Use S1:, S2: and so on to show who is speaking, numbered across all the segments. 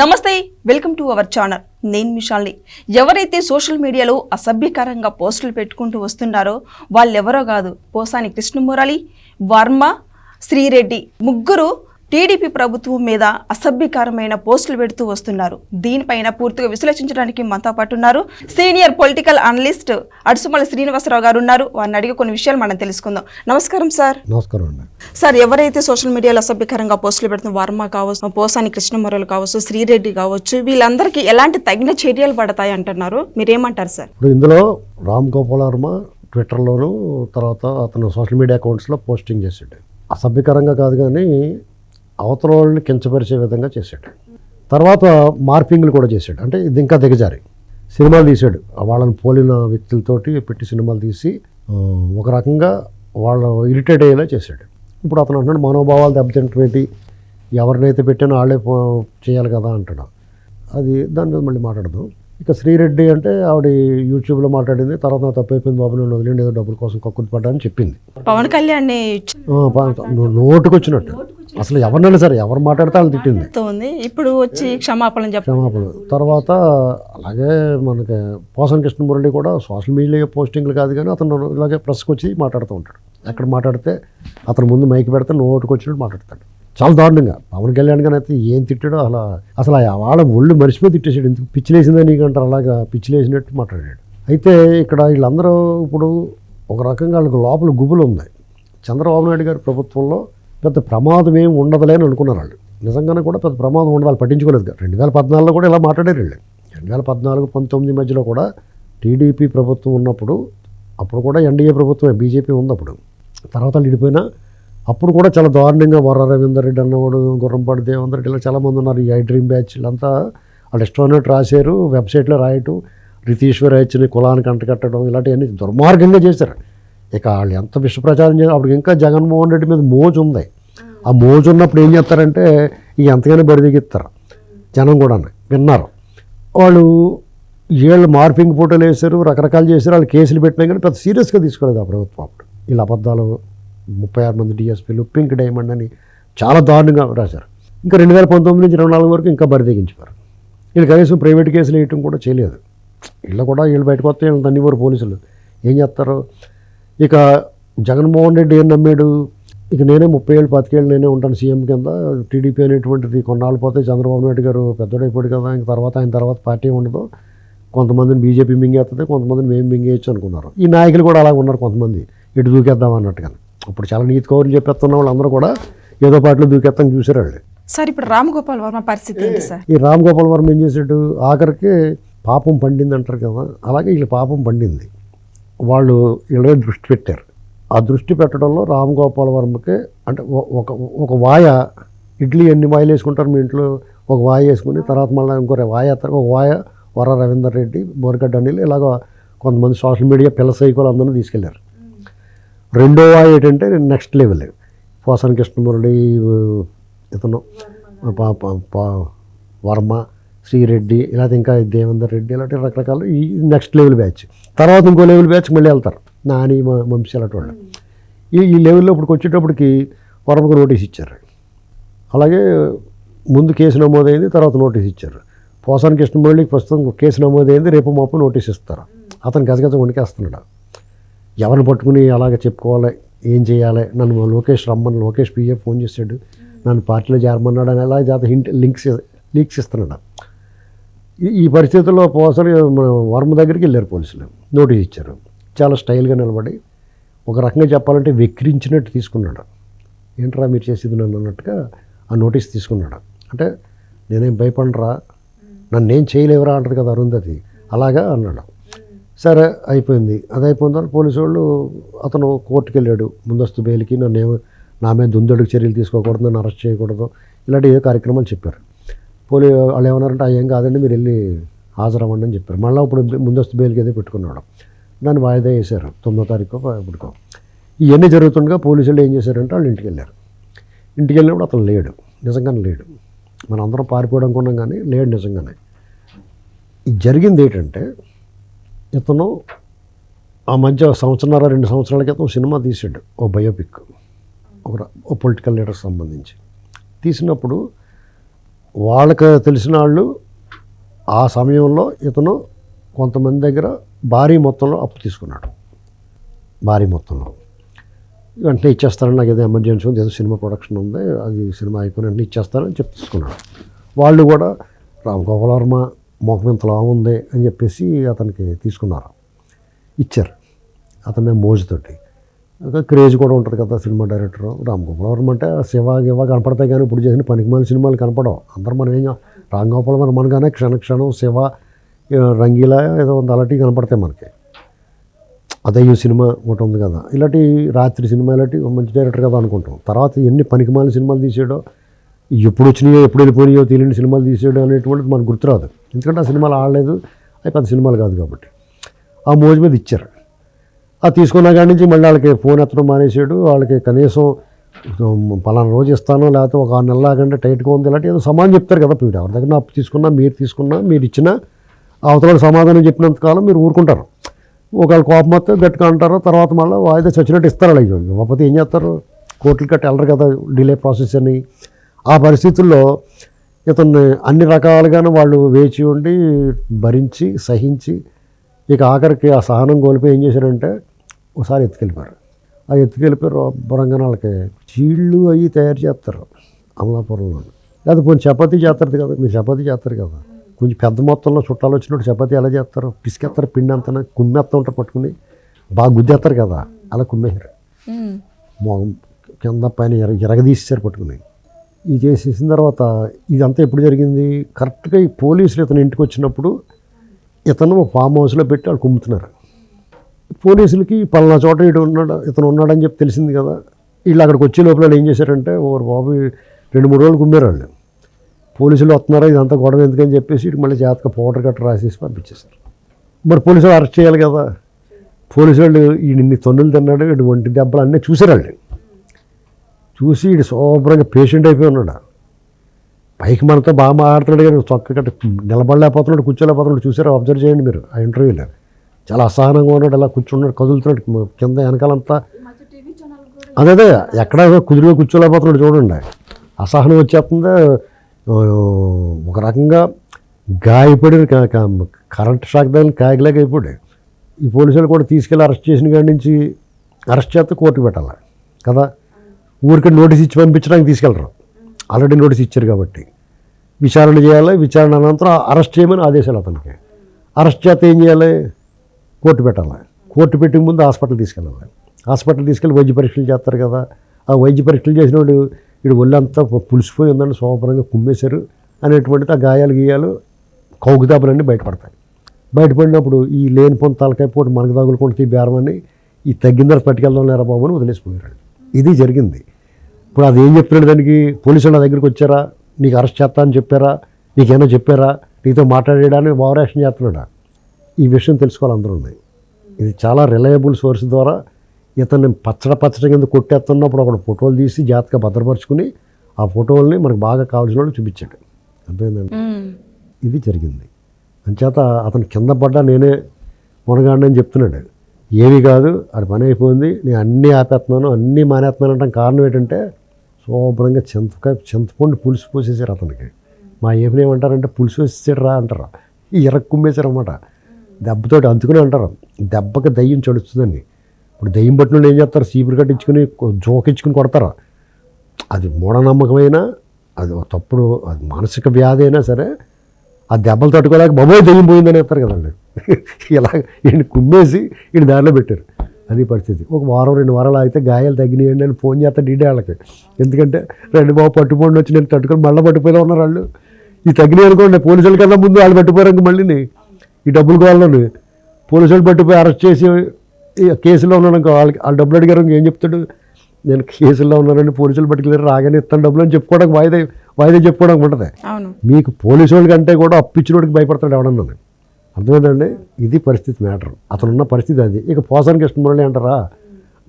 S1: నమస్తే welcome to our channel. నేను మిషాల్ని. ఎవరైతే సోషల్ మీడియాలో అసభ్యకరంగా పోస్టులు పెట్టుకుంటూ వస్తున్నారో వాళ్ళెవరో కాదు పోసాని కృష్ణమురళి వర్మ శ్రీరెడ్డి. ముగ్గురు టీడీపీ ప్రభుత్వం మీద అసభ్యకరమైన పోస్టులు పెడుతూ వస్తున్నారు. దీనిపైన పూర్తిగా విశ్లేషించడానికి మనతో పాటు ఉన్నారు. Senior political analyst Adusumalli Srinivasarao గారు ఉన్నారు. వారిని అడిగి కొన్ని విషయాలు మనం తెలుసుకుందాం. నమస్కారం సార్.
S2: నమస్కారం అండి.
S1: సార్ ఎవరైతే సోషల్ మీడియాలో అసభ్యకరంగా పోస్టులు పెడుతున్న వర్మ కావచ్చు పోసాని కృష్ణమురళి కావచ్చు శ్రీరెడ్డి కావచ్చు వీళ్ళందరికీ ఎలాంటి తగిన చర్యలు పడతాయి అంటున్నారు? మీరేమంటారు సార్?
S2: ఇప్పుడు ఇందులో రామ్ గోపాల్ వర్మ ట్విట్టర్లోను తర్వాత అతను సోషల్ మీడియా అకౌంట్స్లో పోస్టింగ్ చేసాడు. అసభ్యకరంగా కాదు కానీ అవతల వాళ్ళని కించపరిచే విధంగా చేశాడు. తర్వాత మార్పింగ్లు కూడా చేశాడు. అంటే ఇది ఇంకా దిగజారి. సినిమాలు తీశాడు. వాళ్ళని పోలిన వ్యక్తులతోటి పెట్టి సినిమాలు తీసి ఒక రకంగా వాళ్ళు ఇరిటేట్ అయ్యేలా చేశాడు. ఇప్పుడు అతను అంటున్నాడు మనోభావాలు దెబ్బతింటం ఏంటి ఎవరినైతే పెట్టానో వాళ్ళే చేయాలి కదా అంటాడు అది దాని మీద మళ్ళీ మాట్లాడదాం. ఇక శ్రీరెడ్డి అంటే ఆవిడ యూట్యూబ్లో మాట్లాడింది తర్వాత నా తప్పు అయిపోయింది బాబు నేను వదిలేండి ఏదో డబ్బుల కోసం కక్కుతి పడ్డా అని చెప్పింది.
S1: పవన్ కళ్యాణ్
S2: ఆ, అసలు ఎవరినైనా సరే ఎవరు మాట్లాడితే వాళ్ళు తిట్టింది.
S1: ఉంది ఇప్పుడు వచ్చి క్షమాపణ
S2: క్షమాపణ తర్వాత అలాగే మనకి పోసం కృష్ణమురళి కూడా సోషల్ మీడియా పోస్టింగ్లు కాదు కానీ అతను ఇలాగే ప్రెస్కి వచ్చి మాట్లాడుతూ ఉంటాడు. ఎక్కడ మాట్లాడితే అతను ముందు మైక్ పెడితే నోటుకు వచ్చినట్టు మాట్లాడతాడు. చాలా దారుణంగా. పవన్ కళ్యాణ్ గారు అయితే ఏం తిట్టాడో అలా అసలు ఆ వాళ్ళ ఒళ్ళు మరిచిపోయి తిట్టేసాడు ఎందుకు పిచ్చిలేసిందని నీకు అంటారు? అలాగా పిచ్చిలేసినట్టు మాట్లాడాడు. అయితే ఇక్కడ వీళ్ళందరూ ఇప్పుడు ఒక రకంగా వాళ్ళకి లోపల గుబులు ఉంది చంద్రబాబు నాయుడు గారి ప్రభుత్వంలో పెద్ద ప్రమాదం ఏం ఉండదులే అని అనుకున్నారు వాళ్ళు. నిజంగానే కూడా పెద్ద ప్రమాదం ఉండదు. వాళ్ళు పట్టించుకోలేదు రెండు వేల పద్నాలుగులో కూడా ఇలా మాట్లాడారు వెళ్ళి రెండు వేల పద్నాలుగు పంతొమ్మిది మధ్యలో కూడా టీడీపీ ప్రభుత్వం ఉన్నప్పుడు అప్పుడు కూడా ఎన్డీఏ ప్రభుత్వం బీజేపీ ఉంది అప్పుడు. తర్వాత వాళ్ళు విడిపోయినా అప్పుడు కూడా చాలా దారుణంగా వర రవీందర్ రెడ్డి అన్నవాడు గుర్రంపాటి దేవేందర్ రెడ్డి ఇలా చాలామంది ఉన్నారు. ఈ ఐ డ్రీమ్ బ్యాచ్ వీళ్ళంతా వాళ్ళు ఇష్టమైనట్టు రాశారు వెబ్సైట్లో రాయటం రితీశ్వర్ హెచ్ని కులానికి అంటకట్టడం ఇలాంటివన్నీ దుర్మార్గంగా చేశారు. ఇక వాళ్ళు ఎంత విశ్వప్రచారం ప్రచారం అప్పుడు ఇంకా జగన్మోహన్ రెడ్డి మీద మోజు ఉంది. ఆ మోజు ఉన్నప్పుడు ఏం చేస్తారంటే ఇక ఎంతగానో బరిదిగిస్తారు జనం కూడా విన్నారు. వాళ్ళు వీళ్ళు మార్పింగ్ ఫోటోలు వేశారు రకరకాలు చేశారు వాళ్ళు కేసులు పెట్టినా కానీ పెద్ద సీరియస్గా తీసుకోలేదు ఆ ప్రభుత్వం అప్పుడు. వీళ్ళ అబద్ధాలు ముప్పై ఆరు మంది డిఎస్పీలు పింక్ డైమండ్ అని చాలా దారుణంగా రాశారు. ఇంకా రెండు వేల పంతొమ్మిది నుంచి ఇరవై నాలుగు వరకు ఇంకా బరిదెగించారు వీళ్ళు కనీసం ప్రైవేట్ కేసులు వేయటం కూడా చేయలేదు. వీళ్ళు కూడా వీళ్ళు బయటకు వస్తే వీళ్ళు తన్నివారు పోలీసులు. ఏం చేస్తారు? ఇక జగన్మోహన్ రెడ్డి ఏం నమ్మాడు? ఇక నేనే ముప్పై ఏళ్ళు పాతికేళ్ళు నేనే ఉంటాను సీఎం కింద. టీడీపీ అనేటువంటిది కొన్నాళ్ళు పోతే చంద్రబాబు నాయుడు గారు పెద్దోడైపోయాడు కదా. ఇంక తర్వాత ఆయన తర్వాత పార్టీ ఉండదు. కొంతమందిని బీజేపీ మింగేస్తుంది కొంతమందిని మేము మింగేయచ్చు అనుకున్నారు. ఈ నాయకులు కూడా అలాగ ఉన్నారు కొంతమంది. ఇటు దూకేద్దాం అన్నట్టుగా ఇప్పుడు చాలా నీతి కౌరులు చెప్పేస్తున్న వాళ్ళందరూ కూడా ఏదో పార్టీలో దూకేస్తాం చూసారు వాళ్ళు.
S1: సార్ ఇప్పుడు రామ్ గోపాల్ వర్మ పరిస్థితి ఏంటి సార్?
S2: ఈ రామ్ గోపాల్ వర్మ ఏం చేశాడు? ఆఖరికి పాపం పండింది అంటారు కదా. అలాగే వీళ్ళు పాపం పండింది. వాళ్ళు వీళ్ళ దృష్టి పెట్టారు. ఆ దృష్టి పెట్టడంలో రామ్ గోపాల్ వర్మకి అంటే ఒక ఒక వాయ ఇడ్లీ ఎన్ని వాయిలు వేసుకుంటారు మీ ఇంట్లో? ఒక వాయ వేసుకుని తర్వాత మళ్ళీ ఇంకో వాయ ఒక వాయ వర రవీందర్ రెడ్డి బోరగడ్డ అనిల్ ఇలాగ కొంతమంది సోషల్ మీడియా పిల్ల సైకోలు అందరినీ తీసుకెళ్ళారు. రెండో వాయ ఏంటంటే నెక్స్ట్ లెవెల్. పోసాని కృష్ణమురళి ఇతను వర్మ శ్రీరెడ్డి ఇలా ఇంకా దేవేందర్ రెడ్డి ఇలాంటి రకరకాలు ఈ నెక్స్ట్ లెవెల్ బ్యాచ్ తర్వాత ఇంకో లెవెల్ బ్యాచ్ మళ్ళీ వెళ్తారు. నాని మ- వంశీ అలాంటి వాళ్ళు. ఈ ఈ లెవెల్లో ఇప్పుడు వచ్చేటప్పటికి వరపకు నోటీస్ ఇచ్చారు. అలాగే ముందు కేసు నమోదైంది తర్వాత నోటీస్ ఇచ్చారు. పోసాని కృష్ణమురళికి ప్రస్తుతం కేసు నమోదైంది రేపు మాపు నోటీస్ ఇస్తారు. అతను గజగజ వణికేస్తున్నాడు. ఎవరిని పట్టుకుని అలాగ చెప్పుకోవాలి ఏం చేయాలి? నన్ను లోకేష్ రమ్మని లోకేష్ పిఏ ఫోన్ చేశాడు. నన్ను పార్టీలో చేరమన్నాడు అని అలా జాత హింట్ లింక్స్ లీక్స్ ఇస్తున్నాడు. ఈ- ఈ పరిస్థితుల్లో పోసలు మన వర్మ దగ్గరికి వెళ్ళారు పోలీసులు. నోటీస్ ఇచ్చారు. చాలా స్టైల్గా నిలబడి ఒక రకంగా చెప్పాలంటే వెక్కిరించినట్టు తీసుకున్నాడు. ఏంట్రా మీరు చేసేది నన్ను అన్నట్టుగా ఆ నోటీస్ తీసుకున్నాడు. అంటే నేనేం భయపడరా నన్ను ఏం చేయలేవురా అంటది కదా అరుంధతి. అలాగా అన్నాడు. సరే అయిపోయింది. అది అయిపోయిన తర్వాత పోలీసు వాళ్ళు అతను కోర్టుకు వెళ్ళాడు. ముందస్తు బెయిల్కి నన్ను ఏమో నా మీద దుందడుగు చర్యలు తీసుకోకూడదు నన్ను అరెస్ట్ చేయకూడదు ఇలాంటి ఏ కార్యక్రమాలు చెప్పారు. పోలీ వాళ్ళు ఏమన్నారంటే "ఆ, ఏం కాదండి మీరు వెళ్ళి హాజరవ్వండి అని చెప్పారు. మళ్ళీ ఇప్పుడు ముందస్తు బెయిల్కి ఏదో పెట్టుకున్నాడు. దాన్ని వాయిదా వేశారు. తొమ్మిదో తారీఖు ఇప్పటికో. ఇవన్నీ జరుగుతుండగా పోలీసులు ఏం చేశారంటే వాళ్ళు ఇంటికి వెళ్ళారు. ఇంటికి వెళ్ళినప్పుడు అతను లేడు. నిజంగానే లేడు. మనం అందరం పారిపోవడం అనుకున్నాం కానీ లేడు నిజంగానే. ఇది జరిగింది ఏంటంటే ఇతను ఆ మధ్య సంవత్సరాల రెండు సంవత్సరాల క్రితం సినిమా తీసాడు ఓ బయోపిక్. ఒక ఓ పొలిటికల్ లీడర్ సంబంధించి. తీసినప్పుడు వాళ్ళకి తెలిసిన వాళ్ళు ఆ సమయంలో ఇతను కొంతమంది దగ్గర భారీ మొత్తంలో అప్పు తీసుకున్నాడు. భారీ మొత్తంలో. వెంటనే ఇచ్చేస్తారని నాకు ఏదో ఎమర్జెన్సీ ఉంది ఏదో సినిమా ప్రొడక్షన్ ఉంది అది సినిమా అయిపోయిన వెంటనే ఇచ్చేస్తారని చెప్పి తీసుకున్నాడు. వాళ్ళు కూడా రామ్ గోపాల్ వర్మ మొఖం ఇంత ఉంది అని చెప్పేసి అతనికి తీసుకున్నారు. ఇచ్చారు. అతనే మోజుతోటి ఒక క్రేజ్ కూడా ఉంటుంది కదా సినిమా డైరెక్టర్. రామ్ గోపాల్ వర్మ అంటే శివ గివ కనపడతాయి కానీ ఇప్పుడు చేసిన పనికిమాల సినిమాలు కనపడవు. అందరూ మనం ఏం రామ్ గోపాల్ వర్మ అనగానే క్షణ క్షణం శివ రంగీలా ఏదో ఉంది అలాంటివి కనపడతాయి మనకి. అదే ఈ సినిమా ఒకటి ఉంది కదా. ఇలాంటి రాత్రి సినిమా ఇలాంటి మంచి డైరెక్టర్ కదా అనుకుంటాం. తర్వాత ఎన్ని పనికిమాల సినిమాలు తీసాడో ఎప్పుడు వచ్చినాయో ఎప్పుడు వెళ్ళిపోయినాయో తెలియని సినిమాలు తీసాడు అనేటువంటిది మనకు గుర్తురాదు. ఎందుకంటే ఆ సినిమాలు ఆడలేదు అవి పెద్ద సినిమాలు కాదు కాబట్టి. ఆ మోజు మీద ఇచ్చారు. ఆ తీసుకున్న కాడి నుంచి మళ్ళీ వాళ్ళకి ఫోన్ ఎత్తడం మానేసాడు. వాళ్ళకి కనీసం పలానా రోజు ఇస్తాను లేకపోతే ఒక ఆరు నెలల ఆగంటే టైట్గా ఉంది ఇలాంటి ఏదో సమాధానం చెప్తారు కదా మీరు ఎవరి దగ్గర అప్పు తీసుకున్నా మీరు తీసుకున్నా మీరు ఇచ్చినా అవతల సమాధానం చెప్పినంత కాలం మీరు ఊరుకుంటారు. ఒకవేళ కోపం వస్తే గట్టుగా అంటారు. తర్వాత మళ్ళీ వాయిదా చచ్చినట్టు ఇస్తారు అలాగే ఇవ్వకపోతే ఏం చేస్తారు? కోర్టులు కట్టి వెళ్ళరు కదా డిలే ప్రాసెస్ అని. ఆ పరిస్థితుల్లో ఇతన్ని అన్ని రకాలుగాను వాళ్ళు వేచి ఉండి భరించి సహించి ఇక ఆఖరికి ఆ సహనం కోల్పోయి ఏం చేశారంటే ఒకసారి ఎత్తుకెళ్ళిపోయారు. ఆ ఎత్తుకెళ్ళిపోయి బొరంగా వాళ్ళకి చీళ్ళు అవి తయారు చేస్తారు అమలాపురంలో. లేదా కొంచెం చపాతీ చేస్తారు కదా మీరు చపాతీ చేస్తారు కదా. కొంచెం పెద్ద మొత్తంలో చుట్టాలు వచ్చినప్పుడు చపాతీ ఎలా చేస్తారు? పిసికేస్తారు పిండి అంతా కుమ్మేస్తా ఉంటారు పట్టుకుని. బాగా గుద్దేస్తారు కదా అలా కుమ్మేశారు. కింద పైన ఎర ఎరగదీసేసారు పట్టుకుని. ఇది చేసేసిన తర్వాత ఇదంతా ఎప్పుడు జరిగింది? కరెక్ట్గా ఈ పోలీసులు ఇతను ఇంటికి వచ్చినప్పుడు ఇతను ఫామ్ హౌస్లో పెట్టి వాళ్ళు కుమ్ముతున్నారు. పోలీసులకి పలానా చోట ఇటు ఉన్నాడు ఇతను ఉన్నాడని చెప్పి తెలిసింది కదా. వీళ్ళు అక్కడికి వచ్చే లోపల వాళ్ళు ఏం చేశారంటే ఓ బాబు రెండు మూడు రోజులు కుమ్మారు వాళ్ళు. పోలీసులు వస్తున్నారా ఇదంతా గొడవ ఎందుకని చెప్పేసి ఇటు మళ్ళీ జాతక పౌడర్ కట్ట రాసేసి పంపించేశారు. మరి పోలీసులు అరెస్ట్ చేయాలి కదా. పోలీసు వాళ్ళు ఈడిన్ని తొన్నులు తిన్నాడు వీడు ఒంటి దెబ్బలు అన్నీ చూసారు వాళ్ళు. చూసి వీడు శుభ్రంగా పేషెంట్ అయిపోయి ఉన్నాడు. పైకి మనతో బాగా మాట్లాడుతున్నాడు కానీ చొక్క గట్ట నిలబడలేకపోతున్నాడు కూర్చోలేకపోతున్నాడు. చూసారు అబ్జర్వ్ చేయండి మీరు ఆ ఇంటర్వ్యూలో చాలా అసహనంగా ఉన్నాడు. అలా కూర్చున్నాడు కదులుతున్నాడు. కింద వెనకాలంతా. అదే అదే ఎక్కడ కుదురుగా కూర్చోలేకపోతున్నాడు చూడండి. అసహనం వచ్చేస్తుంది. ఒక రకంగా గాయపడి కరెంట్ షాక్ దాన్ని కాగిలాగా అయిపోయాడు. ఈ పోలీసులు కూడా తీసుకెళ్ళి అరెస్ట్ చేసిన కాడి నుంచి అరెస్ట్ చేస్తే కోర్టుకు పెట్టాలి. కదా? ఊరికి నోటీస్ ఇచ్చి పంపించడానికి తీసుకెళ్ళరు. ఆల్రెడీ నోటీస్ ఇచ్చారు కాబట్టి. విచారణ చేయాలి. విచారణ అనంతరం అరెస్ట్ చేయమని ఆదేశాలు అతనికి. అరెస్ట్ చేస్తే ఏం చేయాలి? కోర్టు పెట్టాలి. కోర్టు పెట్టే ముందు హాస్పిటల్ తీసుకెళ్ళాలి. హాస్పిటల్ తీసుకెళ్ళి వైద్య పరీక్షలు చేస్తారు కదా. ఆ వైద్య పరీక్షలు చేసిన వాడు వీడు ఒళ్ళంతా పులిసిపోయి ఉందని శోభరంగా కుమ్మేశారు అనేటువంటిది ఆ గాయాలు గీయాలు కౌగుదాబులన్నీ బయటపడతాయి. బయటపడినప్పుడు ఈ లేని పొంది తలకాయ పోటీ మనకు తగులుకుంటే బేరమని ఈ తగ్గిందర పట్టుకెళ్దాం లేరా బాబు అని వదిలేసిపోయారు ఇది జరిగింది. ఇప్పుడు అది ఏం చెప్తున్నాడు దానికి? పోలీసులు నా దగ్గరికి వచ్చారా? నీకు అరెస్ట్ చేస్తా అని చెప్పారా? నీకేమైనా చెప్పారా? నీతో మాట్లాడేయడానికి వారేషన్ చేస్తున్నాడా? ఈ విషయం తెలుసుకోవాలి అందరూ ఉన్నాయి. ఇది చాలా రిలయబుల్ సోర్స్ ద్వారా ఇతన్ని పచ్చడ పచ్చడి కింద కొట్టేస్తున్నప్పుడు ఒకడు ఫోటోలు తీసి జాగ్రత్తగా భద్రపరుచుకుని ఆ ఫోటోల్ని మనకు బాగా కావాల్సిన వాళ్ళు చూపించాడు. అర్థమైందండి. ఇది జరిగింది. అంచేత అతను కింద పడ్డా నేనే మునగాడిని అని చెప్తున్నాడు. ఏమీ కాదు అది పని అయిపోయింది నేను అన్నీ ఆపేస్తున్నాను అన్నీ మానేస్తున్నాను అంటే కారణం ఏంటంటే శుభ్రంగా చింతకాయ చింతపండు పులుసు పోసేసారు అతనికి. మా ఏమిని ఏమంటారంటే పులుసు వేసేసాడు రా అంటారు. ఈ ఎర్ర కుమ్మేశారు అన్నమాట దెబ్బతోటి అందుకుని అంటారు దెబ్బకి దయ్యం చడుస్తుందని ఇప్పుడు దయ్యం పట్టిన వాళ్ళు ఏం చేస్తారు? సీపురు కట్టించుకుని జోకించుకుని కొడతారు? అది మూఢనమ్మకమైనా అది ఒక తప్పుడు అది మానసిక వ్యాధి అయినా సరే ఆ దెబ్బలు తట్టుకోలేక బాబోయ్ దెయ్యం పోయిందని చెప్తారు కదండి. ఇలా ఈయన కుమ్మేసి ఈయన దారిలో పెట్టారు. అది పరిస్థితి. ఒక వారం రెండు వారాలు ఆగితే గాయాలు తగ్గినాయండి అని ఫోన్ చేస్తాడు డీడే వాళ్ళకి. ఎందుకంటే రెండు బాబు పట్టుకోండి వచ్చి నేను తట్టుకొని మళ్ళీ పట్టుపోయినా ఉన్నారు వాళ్ళు. ఈ తగ్గినాయి అనుకోండి పోలీసుల కన్నా ముందు వాళ్ళు పట్టిపోయారు మళ్ళీ ఈ డబ్బులు కావాలని పోలీసులు పట్టిపోయి అరెస్ట్ చేసి కేసులో ఉన్నాను అనుకో వాళ్ళకి వాళ్ళు డబ్బులు అడిగారు ఇంక ఏం చెప్తాడు? నేను కేసుల్లో ఉన్నానని పోలీసులు పట్టుకెళ్ళారు రాగానే ఇస్తాను డబ్బులు అని చెప్పుకోవడానికి వాయిదా వాయిదా చెప్పుకోవడానికి ఉంటుంది మీకు పోలీసు వాళ్ళ కంటే కూడా అప్పిచ్చిన వాడికి భయపడతాడు ఎవడన్నా అర్థమైందండి? ఇది పరిస్థితి మ్యాటర్. అతను ఉన్న పరిస్థితి అది. ఇక పోసాని కృష్ణమురళి అంటారా?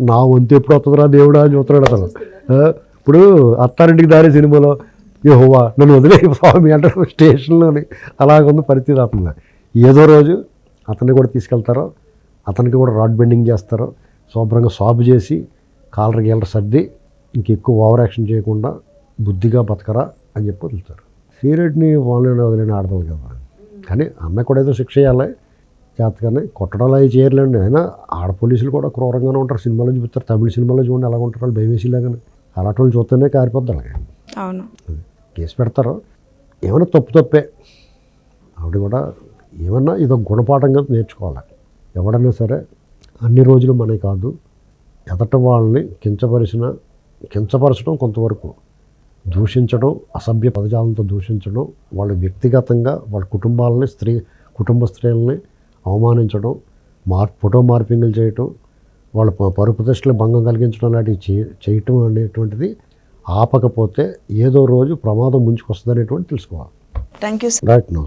S2: నా వంతు ఎప్పుడు వస్తుందిరా దేవుడా అని చూస్తున్నాడు అతను. ఇప్పుడు అత్తారింటికి దారి సినిమాలో ఏ హోవా నన్ను వదిలే స్వామి అంటారు స్టేషన్లోని. అలాగుంది పరిస్థితి అతను ఏదో రోజు అతన్ని కూడా తీసుకెళ్తారో అతనికి కూడా రాడ్ బెండింగ్ చేస్తారో శుభ్రంగా సాబు చేసి కాలర్ గీలర్ సర్ది ఇంకెక్కువ ఓవర్ యాక్షన్ చేయకుండా బుద్ధిగా బతకరా అని చెప్పి వదులుతారు. సీరియడ్ని వాళ్ళని వదిలేని ఆడతాం కదా. కానీ అమ్మాయి కూడా ఏదో శిక్ష చేయాలి. చేతగానే కొట్టడాలు అవి చేయలేండి. అయినా ఆడ పోలీసులు కూడా క్రూరంగానే ఉంటారు. సినిమాలో చూపిస్తారు. తమిళ సినిమాలో చూడండి ఎలా ఉంటారు వాళ్ళు. భయమేసిలాగానే అలాంటి వాళ్ళు చూస్తేనే కారిపోద్ది అలాగే.
S1: అవును.
S2: కేసు పెడతారు. ఏమైనా తప్పు తప్పే. ఆవిడ కూడా ఏమన్నా ఇదో గుణపాఠంగా నేర్చుకోవాలి. ఎవడన్నా సరే అన్ని రోజులు మనకి కాదు ఎదట వాళ్ళని కించపరిచిన కించపరచడం కొంతవరకు దూషించడం అసభ్య పదజాలంతో దూషించడం వాళ్ళ వ్యక్తిగతంగా వాళ్ళ కుటుంబాలని స్త్రీ కుటుంబ స్త్రీలని అవమానించడం మార్ ఫోటో మార్పింగ్లు చేయటం వాళ్ళ పరుపు ప్రతిష్టలు భంగం కలిగించడం లాంటివి చే- చేయటం అనేటువంటిది ఆపకపోతే ఏదో రోజు ప్రమాదం ముంచుకొస్తుంది అనేటువంటి తెలుసుకోవాలి
S1: థ్యాంక్ యూ
S2: రైట్ నమస్తే.